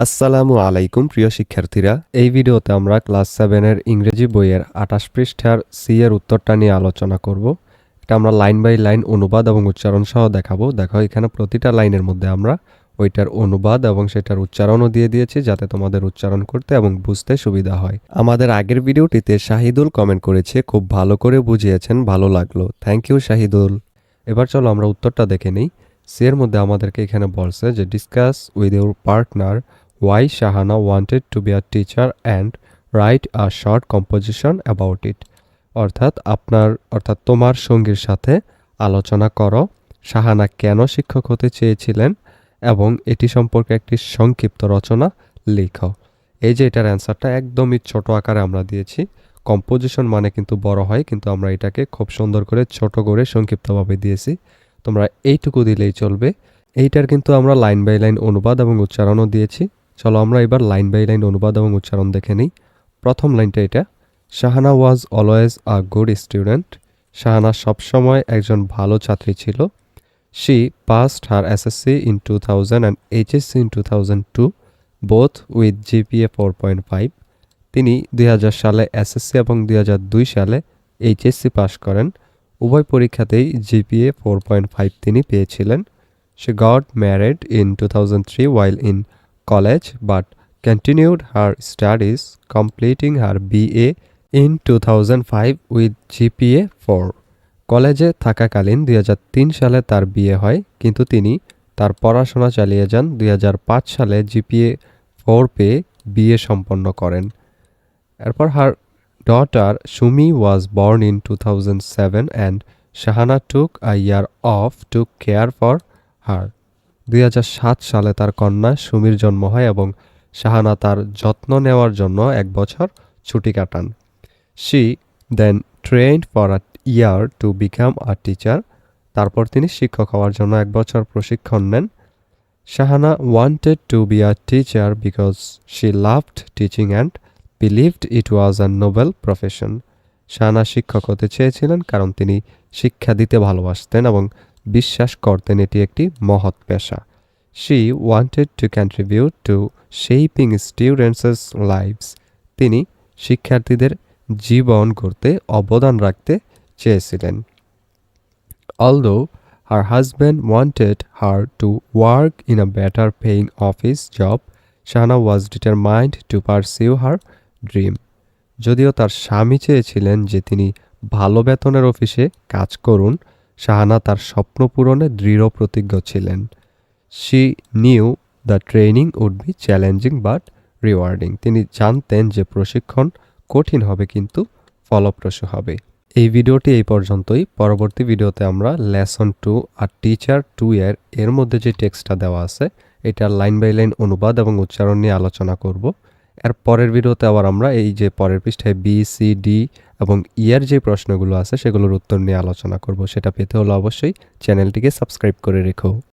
আসসালামু আলাইকুম, প্রিয় শিক্ষার্থীরা। এই ভিডিওতে আমরা ক্লাস সেভেনের ইংরেজি বইয়ের আঠাশ পৃষ্ঠার সি এর উত্তরটা নিয়ে আলোচনা করব। এটা আমরা লাইন বাই লাইন অনুবাদ এবং উচ্চারণ সহ দেখাবো। দেখো, এখানে প্রতিটা লাইনের মধ্যে আমরা ওইটার অনুবাদ এবং সেটার উচ্চারণও দিয়ে দিয়েছি যাতে তোমাদের উচ্চারণ করতে এবং বুঝতে সুবিধা হয়। আমাদের আগের ভিডিওটিতে শাহিদুল কমেন্ট করেছে, খুব ভালো করে বুঝিয়েছেন, ভালো লাগল। Thank you Shahidul. এবার চলো আমরা উত্তরটা দেখে নিই। সি এর মধ্যে আমাদেরকে এখানে বলছে যে discuss with your partner why Shahana wanted to be a teacher and write a short composition about it? অর্থাৎ আপনার, অর্থাৎ তোমার সঙ্গীর সাথে আলোচনা করো। শাহানা কেন শিক্ষক হতে চেয়েছিলেন এবং এটি সম্পর্কে একটি সংক্ষিপ্ত রচনা লিখো। এই যে এটার অ্যান্সারটা একদমই ছোট আকারে আমরা দিয়েছি। কম্পোজিশন মানে কিন্তু বড় হয়, কিন্তু আমরা এটাকে খুব সুন্দর করে ছোট করে সংক্ষিপ্তভাবে দিয়েছি। তোমরা এইটুকু দিলেই চলবে। এইটার কিন্তু আমরা লাইন বাই লাইন অনুবাদ এবং উচ্চারণও দিয়েছি। চলো আমরা এবার লাইন বাই লাইন অনুবাদ এবং উচ্চারণ দেখে নিই। প্রথম লাইনটা এটা। Shahana was always a good student. Shahana সবসময় একজন ভালো ছাত্রী ছিল। She passed her SSC in two thousand and HSC in two thousand two, both with GPA four point five. তিনি দুই হাজার সালে এসএসসি এবং দুই হাজার দুই সালে এইচএসসি পাশ করেন। উভয় পরীক্ষাতেই জিপিএ ফোর পয়েন্ট ফাইভ তিনি পেয়েছিলেন। সে got married in two thousand three while in college but continued her studies, completing her BA in 2005 with GPA 4. কলেজে থাকাকালীন দুই হাজার তিন সালে তার বিয়ে হয় কিন্তু তিনি তার পড়াশোনা চালিয়ে যান দুই হাজার পাঁচ সালে জিপিএ ফোর পেয়ে বিয়ে সম্পন্ন করেন এরপর her daughter Sumi was born in two thousand seven and Shahana took a year off to care for her দুই হাজার সাত সালে তার কন্যা সুমির জন্ম হয় এবং শাহানা তার যত্ন নেওয়ার জন্য এক বছর ছুটি কাটান। She then trained for a year to become a teacher তারপর তিনি শিক্ষক হওয়ার জন্য এক বছর প্রশিক্ষণ নেন। Shahana wanted to be a teacher because she loved teaching and believed it was a noble profession Shahana শিক্ষক হতে চেয়েছিলেন কারণ তিনি শিক্ষা দিতে ভালোবাসতেন এবং বিশ্বাস করতেন এটি একটি মহৎ পেশা। She wanted to contribute to shaping students lives তিনি শিক্ষার্থীদের জীবন করতে অবদান রাখতে চেয়েছিলেন। Although her husband wanted her to work in a better paying office job Shahana was determined to pursue her dream যদিও তার স্বামী চেয়েছিলেন যে তিনি ভালো বেতনের অফিসে কাজ করুন শাহানা তার স্বপ্ন পূরণে দৃঢ় প্রতিজ্ঞ ছিলেন। She knew the training would be challenging but rewarding তিনি জানতেন যে প্রশিক্ষণ কঠিন হবে কিন্তু ফলপ্রসূ হবে। এই ভিডিওটি এই পর্যন্তই। পরবর্তী ভিডিওতে আমরা লেসন টু আর টিচার টু এর এর মধ্যে যে টেক্সটটা দেওয়া আছে, এটার লাইন বাই লাইন অনুবাদ এবং উচ্চারণ নিয়ে আলোচনা করব। এর পরের ভিডিওতে আবার আমরা এই যে পরের পৃষ্ঠায় বি সি ডি এবং ইয়ার যে প্রশ্নগুলো আছে সেগুলোর উত্তর নিয়ে আলোচনা করব। সেটা পেতে হলে অবশ্যই চ্যানেলটিকে সাবস্ক্রাইব করে রেখো।